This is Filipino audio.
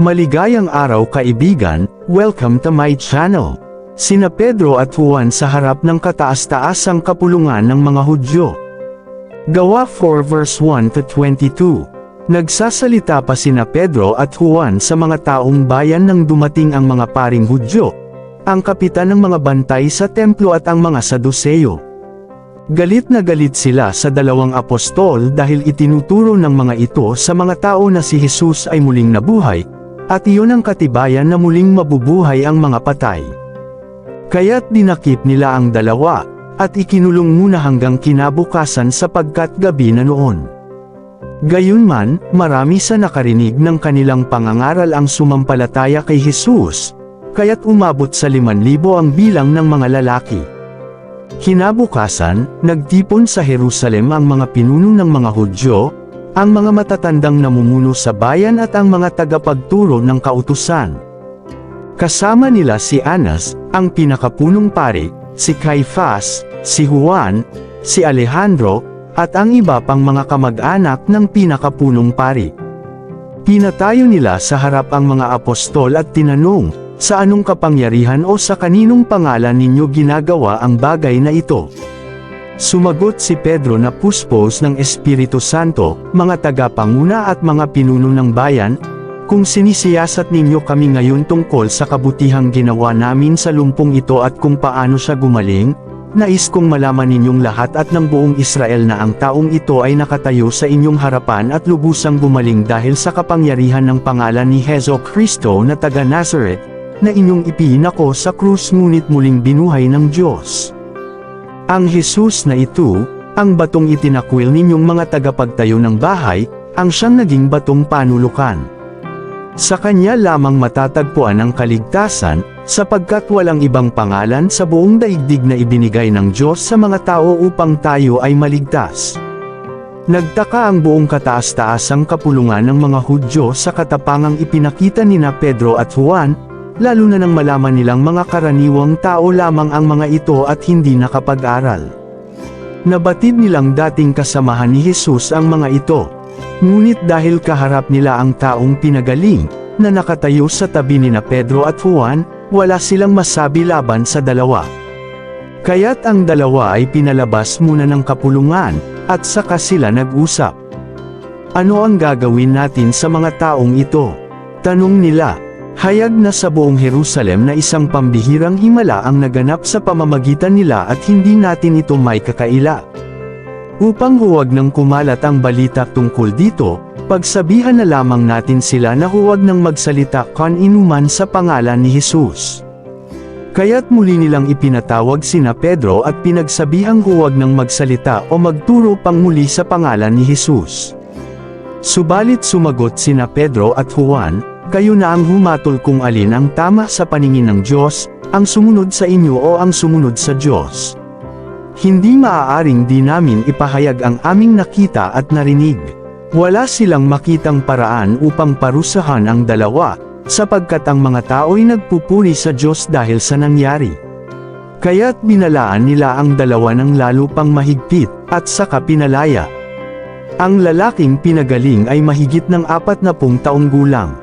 Maligayang araw kaibigan, welcome to my channel. Sina Pedro at Juan sa harap ng kataas-taasang kapulungan ng mga Hudyo. Gawa 4 verse 1 to 22. Nagsasalita pa sina Pedro at Juan sa mga taong bayan nang dumating ang mga paring Hudyo, ang kapitan ng mga bantay sa templo at ang mga Saduseyo. Galit na galit sila sa dalawang apostol dahil itinuturo ng mga ito sa mga tao na si Jesus ay muling nabuhay, at iyon ang katibayan na muling mabubuhay ang mga patay. Kaya't dinakip nila ang dalawa, at ikinulong muna hanggang kinabukasan sapagkat gabi na noon. Gayunman, marami sa nakarinig ng kanilang pangangaral ang sumampalataya kay Jesus, kaya't umabot sa 5,000 ang bilang ng mga lalaki. Kinabukasan, nagtipon sa Jerusalem ang mga pinuno ng mga Hudyo, ang mga matatandang namumuno sa bayan at ang mga tagapagturo ng kautusan. Kasama nila si Anas, ang pinakapunong pari, si Caiphas, si Juan, si Alejandro, at ang iba pang mga kamag-anak ng pinakapunong pari. Pinatayo nila sa harap ang mga apostol at tinanong, sa anong kapangyarihan o sa kaninong pangalan ninyo ginagawa ang bagay na ito? Sumagot si Pedro na puspos ng Espiritu Santo, mga tagapanguna at mga pinuno ng bayan, kung sinisiyasat ninyo kami ngayon tungkol sa kabutihang ginawa namin sa lumpong ito at kung paano siya gumaling, nais kong malaman ninyong lahat at ng buong Israel na ang taong ito ay nakatayo sa inyong harapan at lubusang gumaling dahil sa kapangyarihan ng pangalan ni Hezo Kristo na taga Nazareth, na inyong ipinako sa krus ngunit muling binuhay ng Diyos. Ang Jesus na ito, ang batong itinakwil ninyong mga tagapagtayo ng bahay, ang siyang naging batong panulukan. Sa kanya lamang matatagpuan ang kaligtasan, sapagkat walang ibang pangalan sa buong daigdig na ibinigay ng Diyos sa mga tao upang tayo ay maligtas. Nagtaka ang buong kataas-taasang kapulungan ng mga Hudyo sa katapangang ipinakita ni na Pedro at Juan, lalo na nang malaman nilang mga karaniwang tao lamang ang mga ito at hindi nakapag-aral. Nabatid nilang dating kasamahan ni Jesus ang mga ito. Ngunit dahil kaharap nila ang taong pinagaling, na nakatayo sa tabi ni na Pedro at Juan, wala silang masabi laban sa dalawa. Kaya't ang dalawa ay pinalabas muna ng kapulungan, at saka sila nag-usap. Ano ang gagawin natin sa mga taong ito? Tanong nila. Hayag na sa buong Jerusalem na isang pambihirang himala ang naganap sa pamamagitan nila at hindi natin ito may kakaila. Upang huwag nang kumalat ang balita tungkol dito, pagsabihan na lamang natin sila na huwag nang magsalita kan inuman sa pangalan ni Jesus. Kaya't muli nilang ipinatawag sina Pedro at pinagsabihang huwag nang magsalita o magturo pang muli sa pangalan ni Jesus. Subalit sumagot sina Pedro at Juan, kayo na ang humatol kung alin ang tama sa paningin ng Diyos, ang sumunod sa inyo o ang sumunod sa Diyos. Hindi maaaring di namin ipahayag ang aming nakita at narinig. Wala silang makitang paraan upang parusahan ang dalawa, sapagkat ang mga tao'y nagpupuri sa Diyos dahil sa nangyari. Kaya't binalaan nila ang dalawa ng lalo pang mahigpit, at saka pinalaya. Ang lalaking pinagaling ay mahigit ng apat na pung taong gulang.